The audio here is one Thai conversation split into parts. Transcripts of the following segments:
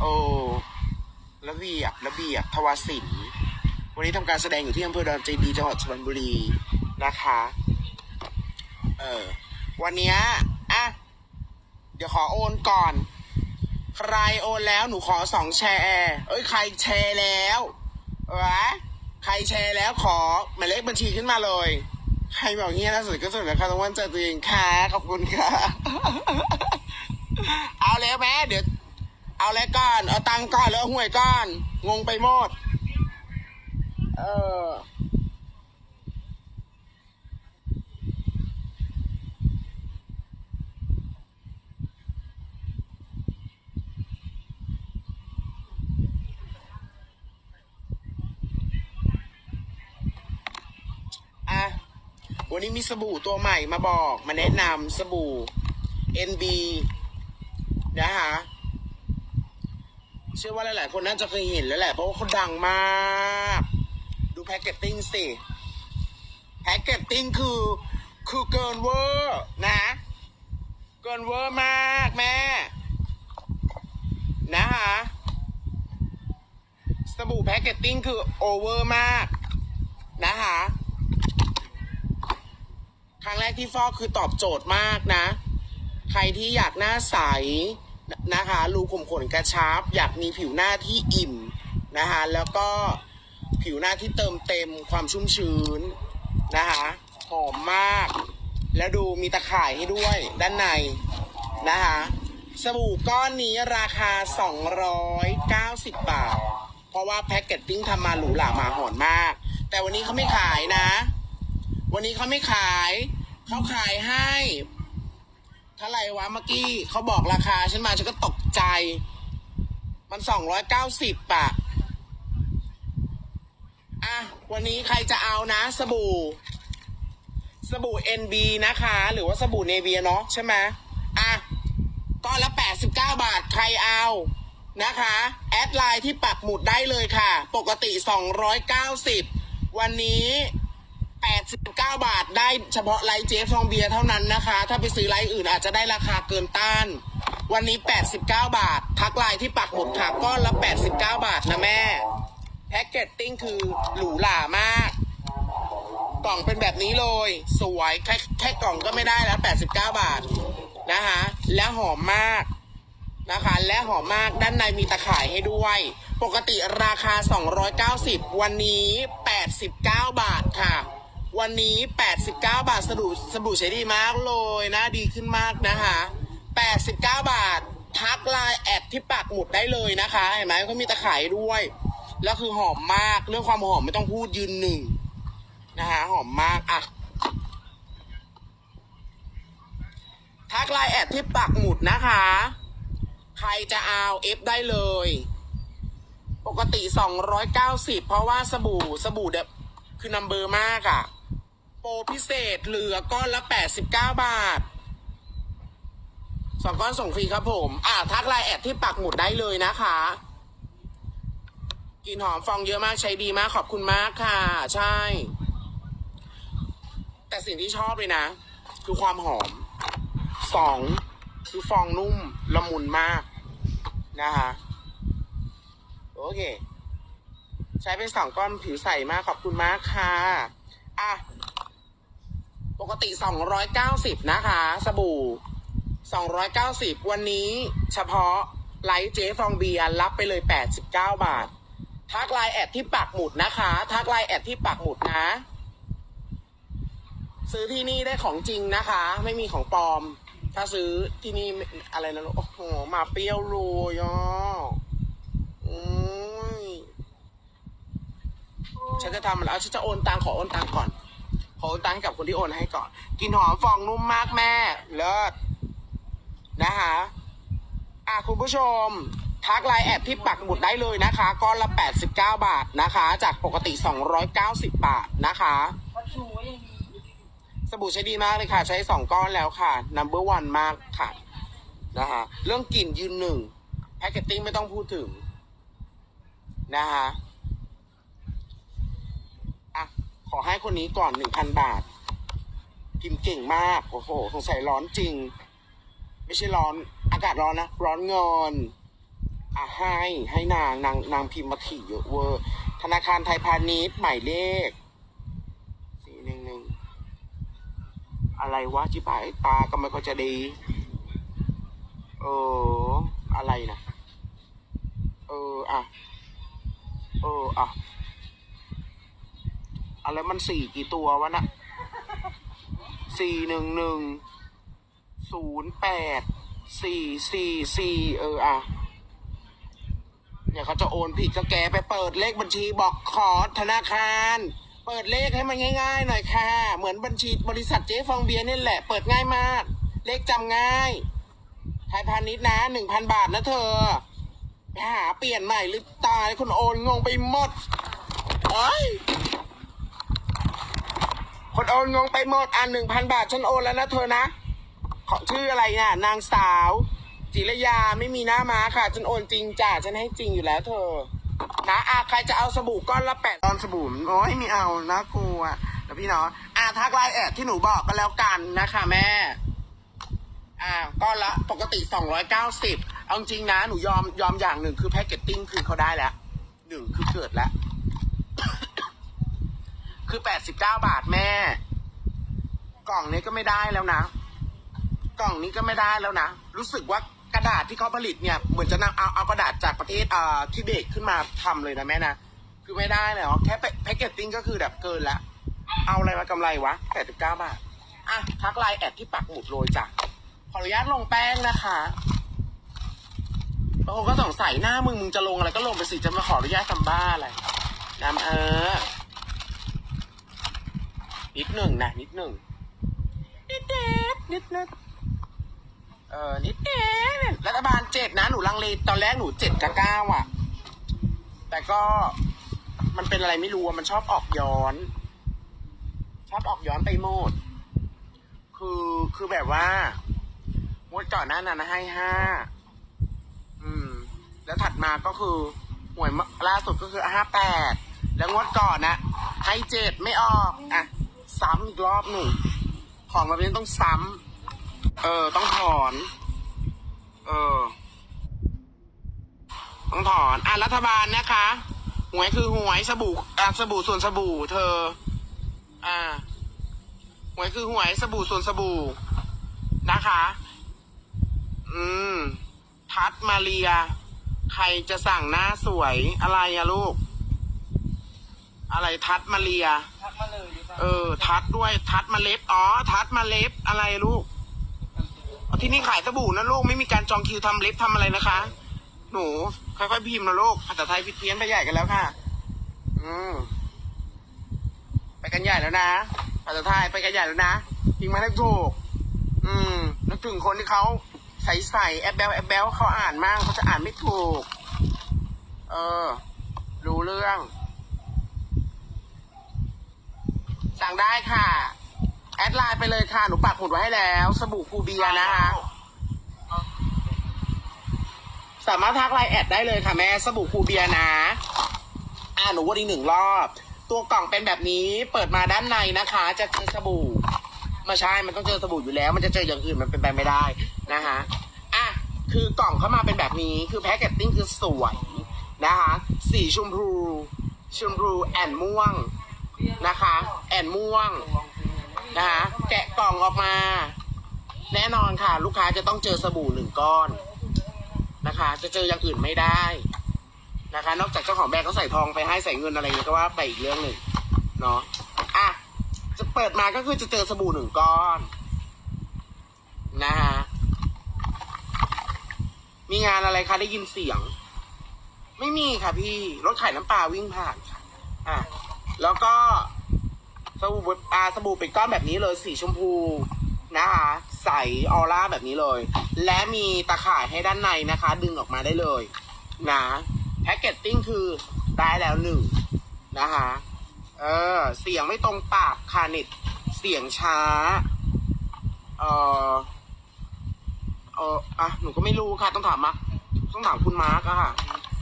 โอ้ระเบียบระเบียบทวศิลป์วันนี้ทำการแสดงอยู่ที่อำเภอดอนเจดีจังหวัดสุพรรณบุรีนะคะ เออวันนี้อะเดี๋ยวขอโอนก่อน ใครโอนแล้วหนูขอสองแชร์เอ้ยใครแชร์แล้ววะใครแชร์แล้วขอหมายเลขบัญชีขึ้นมาเลย ใครบอกเงี้ยนะสุดก็สุดนะคะต้องวันเจอตัวเองค่ะขอบคุณค่ะ เอาแล้วแม่เดี๋ยว เอาแล้วก่อน เอาตังก่อนแล้วเอาหวยก่อน งงไปหมด เออ อะ วันนี้มีสบู่ตัวใหม่มาบอก มาแนะนำสบู่ NB นะคะ เชื่อว่าหลาย ๆ คนน่าจะเคยเห็นแล้วแหละ เพราะว่าเขาดังมาก ดูแพ็กเกจติ้งสิ แพ็กเกจติ้งคือ คือเกินเวอร์นะ เกินเวอร์มากแม่ นะคะสบู่แพ็กเกจติ้งคือโอเวอร์มาก นะคะครั้งแรกที่ฟอกคือตอบโจทย์มากนะ ใครที่อยากหน้าใส นะคะรูขุมขนกระชับ อยากมีผิวหน้าที่อิ่มนะคะแล้วก็ผิวหน้าที่เติมเต็มความชุ่มชื้นนะคะหอมมาก แล้วดูมีตะข่ายให้ด้วยด้านในนะคะสบู่ก้อนนี้ราคา 290 บาท เพราะว่าแพ็กเกจติ้งทำมาหรูหรามาหอนมาก แต่วันนี้เขาไม่ขายนะ วันนี้เขาไม่ขาย เขาขายให้ เท่าไหร่วะเมื่อกี้เขาบอกราคาฉันมาฉันก็ตกใจ มันสองร้อยเก้าสิบอะอะวันนี้ใครจะเอานะ สบู่ สบู่ NB นะคะ หรือว่าสบู่เนเวียเนาะใช่ไหมอะก้อนละ89บเก้าบาทใครเอานะคะ แอดไลน์ที่ปักหมุดได้เลยค่ะ ปกติ290วันนี้ 89 บาทได้เฉพาะไลท์เจฟฟองเบียร์เท่านั้นนะคะ ถ้าไปซื้อไลท์อื่นอาจจะได้ราคาเกินต้าน วันนี้ 89 บาท ทักไลน์ที่ปักหมุดค่ะก้อนละ 89 บาทนะแม่ แพ็กเกจติ้งคือหรูหรามาก กล่องเป็นแบบนี้เลย สวยแค่แค่กล่องก็ไม่ได้แล้ว 89 บาทนะคะ และหอมมากนะคะ และหอมมากด้านในมีตะข่ายให้ด้วย ปกติราคา 290 วันนี้ 89 บาทค่ะ วันนี้ 89 บาทสบู่สบู่ใช้ดีมากเลยนะดีขึ้นมากนะคะ 89 บาท ทักไลน์แอดที่ปักหมุดได้เลยนะคะ เห็นไหมเขามีตะข่ายด้วย แล้วคือหอมมากเรื่องความหอมไม่ต้องพูดยืนหนึ่งนะคะหอมมากอะทักไลน์แอดที่ปักหมุดนะคะ ใครจะเอาเอฟได้เลย ปกติ 290 เพราะว่าสบู่สบู่เดบคือนัมเบอร์มากอะ่ะ โปรพิเศษเหลือก้อนละ 89 บาทสองก้อนส่งฟรีครับผม อะทักไลน์แอดที่ปักหมุดได้เลยนะคะ กินหอมฟองเยอะมากใช้ดีมากขอบคุณมากค่ะ ใช่ แต่สิ่งที่ชอบเลยนะ คือความหอมสองคือฟองนุ่มละมุนมากนะคะโอเค ใช้เป็นสองก้อนผิวใสมากขอบคุณมากค่ะ อะ กติ 290 นะคะ สบู่ 290 วันนี้เฉพาะไลท์เจฟองเบียร์รับไปเลย 89 บาท ทักไลน์แอดที่ปักหมุดนะคะ ทักไลน์แอดที่ปักหมุดนะ ซื้อที่นี่ได้ของจริงนะคะ ไม่มีของปลอม ถ้าซื้อที่นี่อะไรนะลูกโอ้โหมาเปรี้ยวโรยอะโอ้ยฉันจะทำแล้วฉันจะโอนตังขอโอนตังก่อน โอนตังค์ให้กับคนที่โอนให้ก่อน กินหอมฟองนุ่มมากแม่ เลิศนะคะอะคุณผู้ชม ทักไลน์แอดที่ปักหมุดได้เลยนะคะ ก้อนละ 89 บาทนะคะ จากปกติ 290 บาทนะคะ สบู่ใช้ดีมากเลยค่ะ ใช้สองก้อนแล้วค่ะ number one มากค่ะ นะคะเรื่องกลิ่นยืนหนึ่งแพคเกจติ้งไม่ต้องพูดถึงนะคะอะ ขอให้คนนี้ก่อนหนึ่งพันบาทพิมเก่งมาก โอ้โห สงสัยร้อนจริง ไม่ใช่ร้อน อากาศร้อนนะ ร้อนเงินอะให้ให้นางนางนางพิมพ์มาถี่เยอะเวอร์ ธนาคารไทยพาณิชย์หมายเลขสี่หนึ่งหนึ่งอะไรวะจิบหายตาก็ไม่ค่อยจะดี เออ อะไรนะ เออ อะ เออ อะ อะไรมันสี่กี่ตัววะนะสี่หนึ่งหนึ่งศูนย์แปดสี่สี่สี่เอออะเนี่ยเขาจะโอนผิดก็แกไปเปิดเลขบัญชีบอกขอธนาคาร เปิดเลขให้มันง่าย ๆ หน่อยค่ะ เหมือนบัญชีบริษัทเจ๊ฟองเบียร์นี่แหละ เปิดง่ายมาก เลขจำง่ายไทยพาณิชย์นะหนึ่งพันบาทนะเธอไปหาเปลี่ยนใหม่หรือตายคุณโอนงงไปหมดโอ้ย คนโอนงงไปหมดอะหนึ่งพันบาทฉันโอนแล้วนะเธอนะ ขอชื่ออะไรน่ะนางสาว จิรยาไม่มีหน้าม้าค่ะฉันโอนจริงจ้ะฉันให้จริงอยู่แล้วเธอ นะอาใครจะเอาสบู่ก้อนละแปดตอนสบู่โอ้ยไม่เอานะกลัวแล้วพี่เนาะอ่าทักไลน์แอดที่หนูบอกก็แล้วกันนะคะแม่อ่าก้อนละปกติสองร้อยเก้าสิบเอาจริงนะหนูยอมยอมอย่างหนึ่งคือแพคเกจติ้งคือเขาได้แล้วหนึ่งคือเกิดแล้ว คือแปดสิบเก้าบาทแม่ กล่องนี้ก็ไม่ได้แล้วนะ กล่องนี้ก็ไม่ได้แล้วนะ รู้สึกว่ากระดาษที่เขาผลิตเนี่ย เหมือนจะนำเอาเอากระดาษจากประเทศอ่าทิเบตขึ้นมาทำเลยนะแม่นะ คือไม่ได้เลยเหรอแค่แพ็กเกจติ้งก็คือแบบเกินละ เอาอะไรมากำไรวะแปดสิบเก้าบาท อะทักไลน์แอดที่ปักหมุดโรยจ้ะ ขออนุญาตลงแป้งนะคะบางคนก็สงสัยหน้ามึงมึงจะลงอะไรก็ลงไปสิจะมาขออนุญาตทำบ้าอะไรนำเออ นิดหนึ่งนะ นิดหนึ่งนิดเด็ดนิดนึงเออนิดเด็ดรัฐบาลเจ็ดนะ หนูลังเลตอนแรกหนูเจ็ดกับเก้าอะ แต่ก็มันเป็นอะไรไม่รู้มันชอบออกย้อน ชอบออกย้อนไปโหมด คือคือแบบว่างวดก่อนหน้านั้นนะให้ห้า อืม แล้วถัดมาก็คือหวยล่าสุดก็คือห้าแปด แล้วงวดก่อนนะให้เจ็ดไม่ออก อะ ซ้ำอีกรอบหนึ่ง ของแบบนี้ต้องซ้ำ เออ ต้องถอน เออ ต้องถอน อะ รัฐบาลนะคะ หวยคือหวยสบู่อะสบู่ส่วนสบู่ เธอ อ่า หวยคือหวยสบู่ส่วนสบู่ นะคะ อืม ทัดมาเรีย ใครจะสั่งหน้าสวยอะไรอะลูก อะไรทัดมาเรีย ทักมาเลยดีกว่าเออ ทัดด้วยทัดมาเล็บอ๋อ ทัดมาเล็บอะไรลูกอ๋อที่นี่ขายสบู่นะลูกไม่มีการจองคิวทำเล็บทำอะไรนะคะ หนูค่อยๆพิมพ์นะลูกภาษาไทยผิดเพี้ยนไปใหญ่กันแล้วค่ะ อืมไปกันใหญ่แล้วนะภาษาไทยไปกันใหญ่แล้วนะพิมพ์มาได้ถูกอืมนึกถึงคนที่เขาใส่ใส่แอบแบลแอบแบลเขาอ่านมากเขาจะอ่านไม่ถูก เออ รู้เรื่อง สั่งได้ค่ะ แอดไลน์ไปเลยค่ะ หนูปักหมุดไว้ให้แล้ว สบู่คูเบียร์นะคะ สามารถทักไลน์แอดได้เลยค่ะแม่ สบู่คูเบียร์นะ อ่าหนูวนอีกหนึ่งรอบ ตัวกล่องเป็นแบบนี้ เปิดมาด้านในนะคะ จะเจอสบู่ม่ใช่ มันต้องเจอสบู่อยู่แล้ว มันจะเจออย่างอื่นมันเป็นไปไม่ได้นะคะอะ คือกล่องเข้ามาเป็นแบบนี้ คือแพ็กเกจติ้งคือสวยนะคะ สีชมพู ชมพูแอนม่วง นะคะ แอนม่วงนะคะแกะกล่องออกมา แน่นอนค่ะ ลูกค้าจะต้องเจอสบู่หนึ่งก้อนนะคะ จะเจออย่างอื่นไม่ได้นะคะ นอกจากเจ้าของแบรนด์เขาใส่ทองไปให้ใส่เงินอะไรอย่างเงี้ยก็ว่าไปอีกเรื่องหนึ่งเนาะอะจะเปิดมาก็คือจะเจอสบู่หนึ่งก้อนนะคะมีงานอะไรคะได้ยินเสียง ไม่มีค่ะพี่รถขายน้ำปลาวิ่งผ่านค่ะอะ แล้วก็สบู่อาสบู่เป็นก้อนแบบนี้เลยสีชมพูนะคะ ใสออร่าแบบนี้เลย และมีตะข่ายให้ด้านในนะคะ ดึงออกมาได้เลยนะแพ็กเกจติ้งคือได้แล้วหนึ่งนะคะเออเสียงไม่ตรงปากคาเน็ตเสียงช้าเออเอออะหนูก็ไม่รู้ค่ะต้องถามมาต้องถามคุณมาร์กอะค่ะ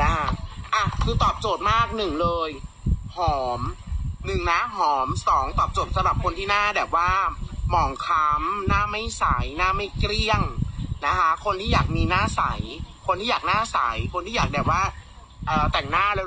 นะคะอะคือตอบโจทย์มากหนึ่งเลย อมหนึ่งนะหอมสองตอบโจทย์สำหรับคนที่หน้าแบบว่าหมองคล้ำหน้าไม่ใสหน้าไม่เกลี้ยงนะคะ คนที่อยากมีหน้าใส คนที่อยากหน้าใส คนที่อยากแบบว่าแต่งหน้าแล้ว